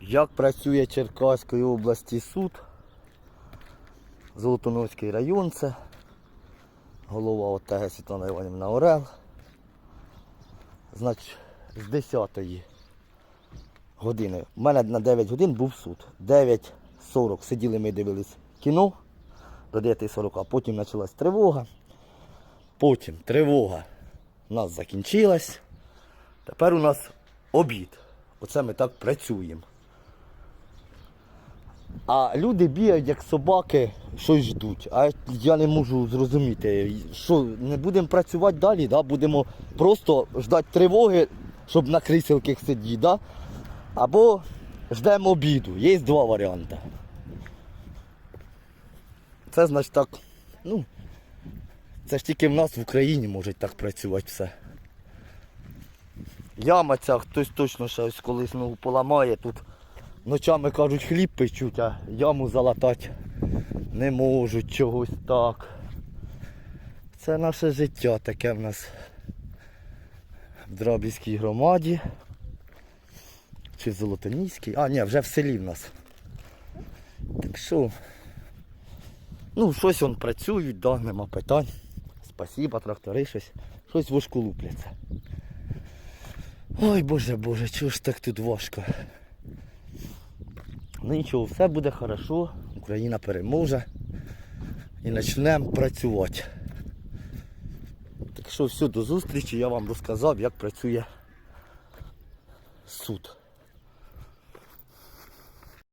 Як працює Черкаської області суд? Золотоноцький район це. Голова ОТГ Світлана Іванівна Орел. Значить, з 10 години. У мене на 9 годин був суд. 9.40 сиділи ми дивились кіно до 9.40, а потім почалась тривога. Потім тривога у нас закінчилась. Тепер у нас обід. Оце ми так працюємо. А люди бігають, як собаки, щось ждуть. А я не можу зрозуміти, що не будемо працювати далі, да? будемо просто ждати тривоги, щоб на кріселках сидіти. Да? Або ждемо обіду. Є два варіанти. Це значить так, ну, це ж тільки в нас в Україні може так працювати все. Яма ця, хтось точно щось колись ногу поламає. Тут ночами кажуть хліб печуть, а яму залатати не можуть чогось так. Це наше життя таке в нас в Драбівській громаді. Чи в Золотоніській. А, ні, вже в селі в нас. Так що. Ну, щось он працюють, да, нема питань. Спасіба, трактори, щось. Щось вушку лупляться. Ой боже боже, чого ж так тут важко. Ну нічого, все буде хорошо, Україна переможе і почнемо працювати. Так що все, до зустрічі, я вам розказав, як працює суд.